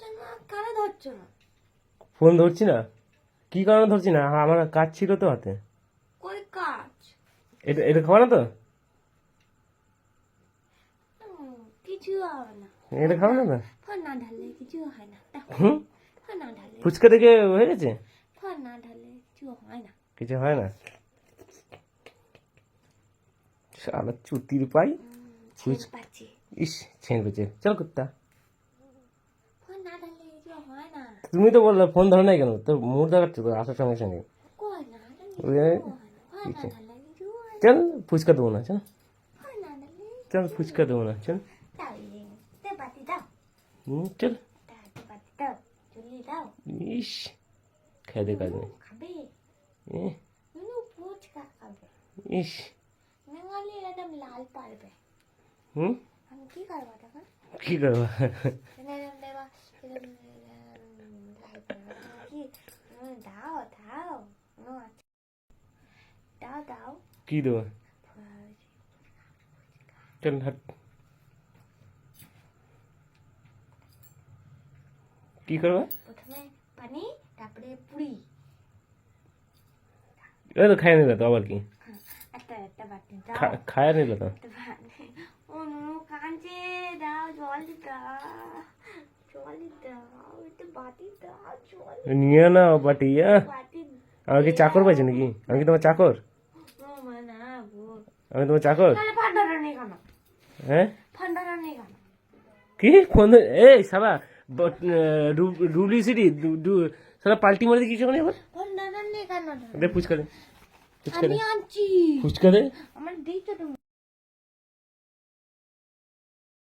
ধরছো না কেন ধরছো না ফোন ধরছি না? কি কারণে ধরছি না? আমার কাজ ছিল তো হাতে। কই কাজ? এটা এটা খাওয়া না তো? কিছু হবে না। এটা খাওয়া না ফোন না ঢাললে কিছু হয় না। হুম? ফোন না ঢাললে ফুচকা থেকে হয়ে গেছে? ফোন না ঢাললে কিছু হয় না। কিছু হয় না? শালা চুতির পাই। ইস ছেড়ে পেয়েছে। চল কুত্তা ফোন না ঢাললে কিছু হয় না তুমি তো বললে ফোন ধরে নাই কেন? তোর মুড দেখাচ্ছে তো আসার সঙ্গে সঙ্গে। চল ফুচকা দেবো না চল চল ফুচকা দেবো না চল চল ইস খেতে কাজ নেই। ইস। কি করব কি করব এরকম দেবা এরকম লাল পারবে কি উম, দাও দাও ও আচ্ছা। দাও কি দেবো চল হাট কি করব প্রথমে পানি তারপরে পুরি এই তো খাই নিল তো আবার কি একটা একটা বাটি দাও খায় নিল তো একটা বাটি ও নুনু কাঁদছে দাও জল দাও জল দাও একটু বাটি দাও জল নিয়ে না বাটি আহ, বাটি আমি কি চাকর পাইছি নাকি আমি কি তোমার চাকর আমি তোমার চাকর? কেন হ্যাঁ? কেন কি? ধরে- এই সাবা রুবলি সিটি সারা পাল্টি মারি কিছু ওখানে কেন দে ফুচকা দে। ফুচকা দে। ফুচকা দে? আমার